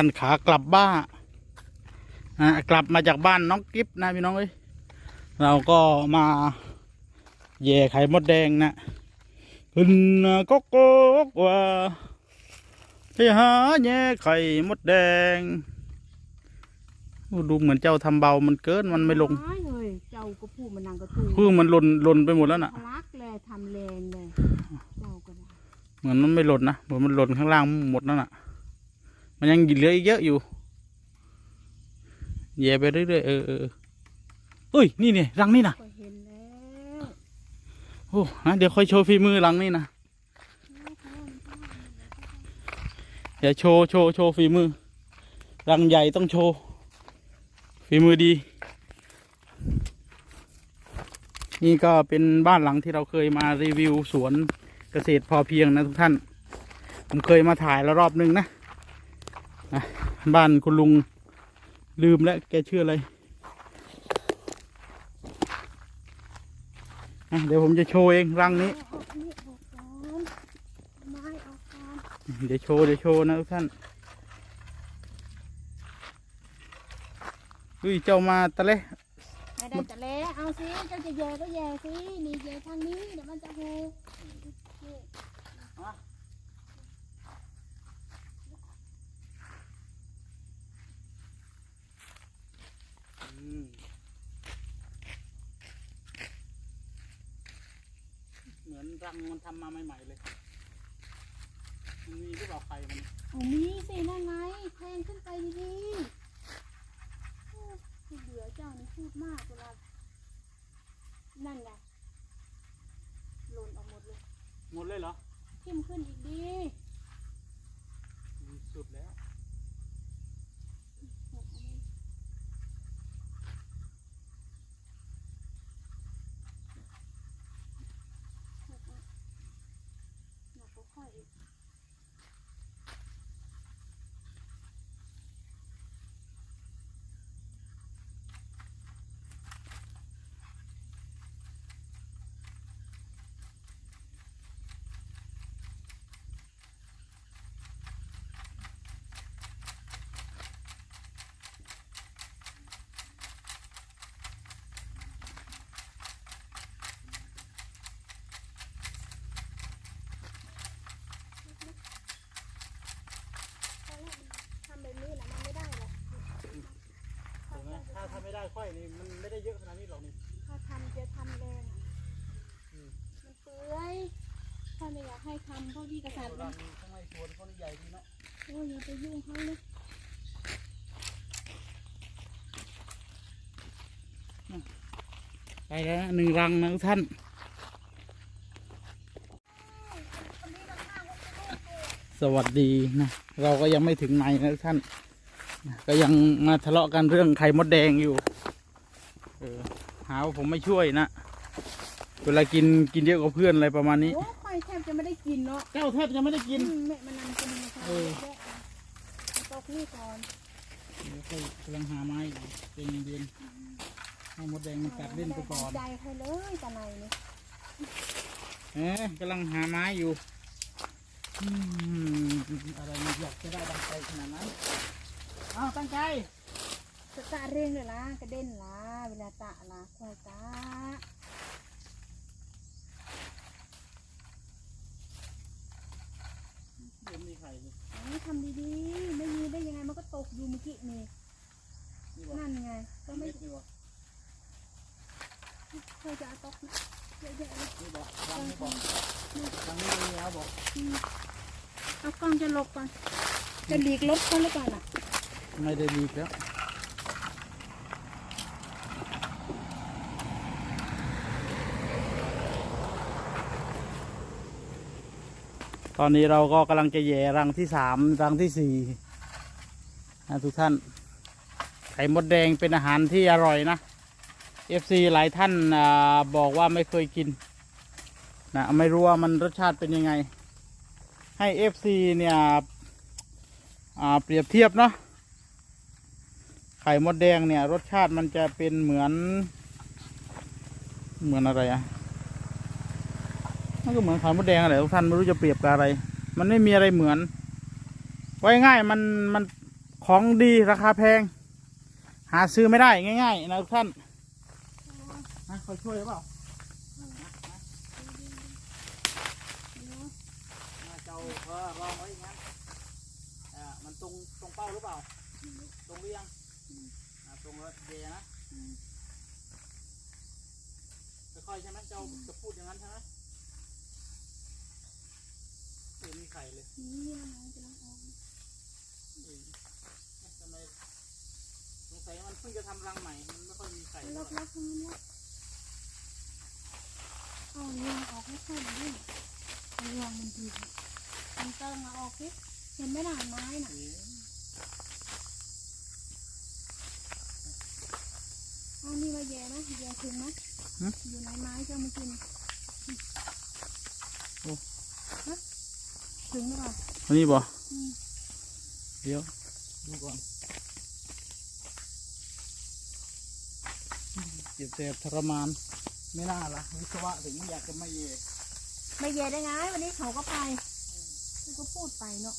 ท่านขากลับบ้านอ่ากลับมาจากบ้านน้องกิฟนะพี่น้องเอ้ยเราก็มาแย่ไข่มดแดงนะขึ้นก็โกกว่าไปหาแย่ไข่มดแดงโอ้ดูเหมือนเจ้าทำเบามันเกินมันไม่ลงน้อยเลยเจ้าก็พูดมันนางกระตูคือมันหล่นหล่นไปหมดแล้วน่ะทะลักเลยทำแรงเลยเจ้าก็ได้เหมือนมันไม่หล่นนะเหมือนมันหล่นข้างล่างหมดนั่นน่ะ มันยังเหลืออีกเยอะอยู่แย่ไปเรื่อยๆเออเออเออเอ้ยนี่เนี่ยรังนี่นะก็เห็นแล้วโอ้ฮะเดี๋ยวค่อยโชว์ฝีมือรังนี่นะเดี๋ยวโชว์โชว์โชว์ฝีมือ รังใหญ่ต้องโชว์ฝีมือดี นี่ก็เป็นบ้านหลังที่เราเคยมารีวิวสวนเกษตรพอเพียงนะทุกท่าน ผมเคยมาถ่ายแล้วรอบนึงนะ นะบ้านคุณลุงลืมแล้วแกชื่ออะไรอะเดี๋ยวผมจะโชว์เองรังนี้เออันนี้ออกก่อนไม้ออกก่อนเดี๋ยวโชว์เดี๋ยวโชว์นะทุกท่านอุ้ยเจ้ามาตะเละไม่ได้ต่แล้วเอาสิเจ้าจะแย่ก็แย่สินี่แย่ทางนี้เดี๋ยวมันจะหูนี่ เหมือน รังมันทำมาใหม่ๆเลย มันมีหรือเปล่าไข่มันเอามีสินั่นไงแทงขึ้นไปดีๆโอ้ยเบื่อเจ้านี่พูดมากเวลานั่นไงหล่นออกหมดเลย หมดเลยเหรอ ทิ่มขึ้นอีกดี อืมสุดแล้ว หนักกว่าค่อยอีก ทำแบบนี้แหละมันไม่ได้หรอก เห็นไหมถ้าทำไม่ได้ค่อยนี่มันไม่ได้เยอะขนาดนี้หรอกนี่ ถ้าทำจะทำแรงอะ อืม มันเปื่อยถ้าไม่อยากให้ ทำเพราะที่กษัตริย์รัมันงข้างในสวนคนใหญ่ดีเนาะโอ้ยอย่าไปยุ่งเขาเลยไปแล้วนะหนึ่งรังนะทุกท่านสวัสดีนะ เราก็ยังไม่ถึงไหนนะทุกท่านนะก็ยังมาทะเลาะกันเรื่องไข่มดแดงอยู่ เออหาว่าผมไม่ช่วยนะ เวลากินกินเยอะกว่าเพื่อนอะไรประมาณนี้โอ้ค่อยแทบ จะไม่ได้กินเนาะเจ้าแทบจะไม่ได้กิน อืมแม่มันนำกินมาทานเออเยอะเอาตกนี่ก่อนเดี๋ยวค่อยกำลังหาไม้อยู่เป็นเดือนให้มดแดงมันกัดเล่นไปก่อนใจใครเลยตาในนี่เอ๊ะกำลังหาไม้อยู่อืมอะไรมันอยากจะได้ดังใจขนาดนั้นอ้าวตั้งใจจะตะเร่งเลยล่ะกระเด็นล่ะเวลาตะล่ะค่อยตะ เดี๋ยวมี ไข่นี่เอาทำดีๆ ไม่มีได้ยังไงมันก็ตกอยู่เมื่อกี้นี่ นี่วะนั่นไง ก็ไม่เม็ดนี่วะค่อยจะเอาตกนะเยอะแยะเลยนี่บอกรังนี่บอกรังนี่มีแล้วบอกเอากล้องจะหลบก่อน จะหลีกรถก่อนหรือเปล่าน่ะ ไม่ได้ดีแล้ว ตอนนี้เราก็กำลังจะแย่รังที่สามรังที่สี่นะทุกท่าน ไข่มดแดงเป็นอาหารที่อร่อยนะ FC หลายท่านอบอกว่าไม่เคยกินนะไม่รู้ว่ามันรสชาติเป็นยังไง ให้ FC เนี่ยเปรียบเทียบเนาะไข่มดแดงเนี่ยรสชาติมันจะเป็นเหมือนเหมือนอะไรอะ มันก็เหมือนไข่มดแดงอะไรทุกท่านไม่รู้จะเปรียบกับอะไร มันไม่มีอะไรเหมือน ไว้ง่ายมันมันของดีราคาแพง หาซื้อไม่ได้ง่าย ๆ นะทุกท่านนะคอยช่วยหรือเปล่าเจ้าเออลองไว้อย่างนั้นอ่ามันตรงตรงเป้าหรือเปล่า ตรงหรือยังอ่าตรงแล้วเยนะค่อยใช่ไหมเจ้าจะพูดอย่างนั้นใช่ไหม ไม่มีไข่เลยนี่น้องกำลังออกเอ้ยทำไมสงสัยมันเพิ่งจะทำรังใหม่ มันไม่ค่อยมีไข่ล็อกล็อกตรงนี้ล็อกเอาเรื่องออกไม่ค่อยดีเอาเรื่องมันดีมันเติมมาออกสิเห็นไหมล่ะไม้น่ะเอ๊ะเอานี่มาแย่นะแย่ถึงไหมอยู่ในไม้เจ้ามากินฮะ ถึงหรือเปล่าอันนี้บ่อืมเดี๋ยวดูก่อนเจ็บแสบทรมาน ไม่น่าละวิศวะถึงไม่อยากจะไม่เยไม่แย่ได้ไงวันนี้เขาก็ไปเขาก็พูดไปเนาะ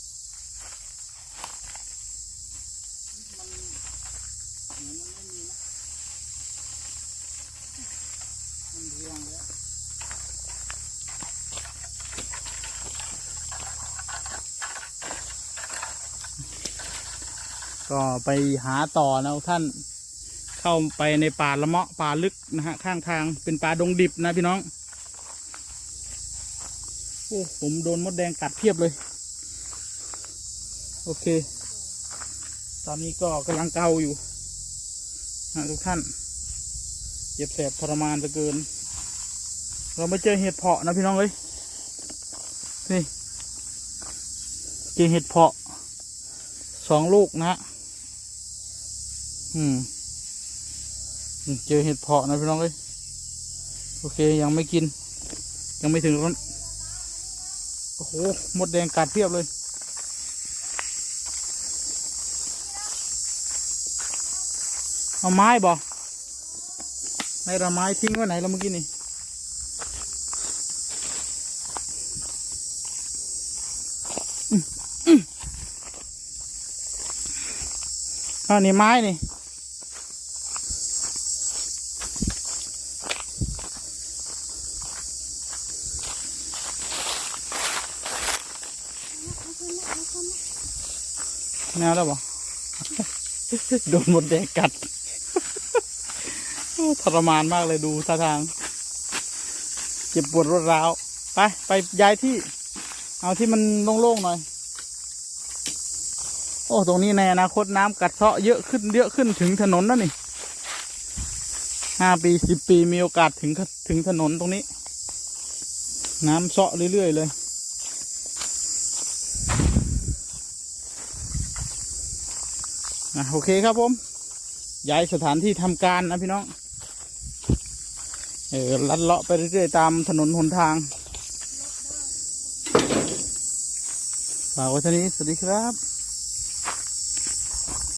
มันเหมือนมันไม่มีนะ มันเรียงแล้ว ก็ไปหาต่อนะท่านเข้าไปในป่าละเมาะป่าลึกนะฮะข้างทางเป็นป่าดงดิบนะพี่น้องโอ้ผมโดนมดแดงกัดเพียบเลย โอเค ตอนนี้ก็กำลังเกาอยู่นะทุกท่านเจ็บแสบทรมานเหลือเกิน เราไม่เจอเห็ดเพาะนะพี่น้องเลยนี่เจอเห็ดเพาะสองลูกนะฮะ อืมเจอเห็ดเพาะนะพี่น้องเลยโอเคยังไม่กิน ยังไม่ถึงร้อนโอ้โหมดแดงกัดเพียบเลย เอาไม้บ่ในระไม้ทิ้งไว้ไหนแล้วเมื่อกี้นี่อืมอืมอันนี้ไม้นี่ เอาขึ้นนะเอาขึ้นนะ แนวแล้วบ่โดนหมดแดงกัดทรมานมากเลยดูท่าทาง เจ็บปวดรวดร้าว ไป ไปย้ายที่ เอาที่มันโล่งๆหน่อย โอ้ ตรงนี้ในอนาคตน้ำกัดเซาะเยอะขึ้นเยอะขึ้นถึงถนนแล้วนี่ห้าปีสิบปีมีโอกาสถึงถึงถนนตรงนี้ น้ำเซาะเรื่อยๆเลย อะโอเคครับผมย้ายสถานที่ทำการนะพี่น้อง เออลัดเลาะไปเรื่อยๆตามถนนหนทางฝากไว้ท่านี้สวัสดีครับ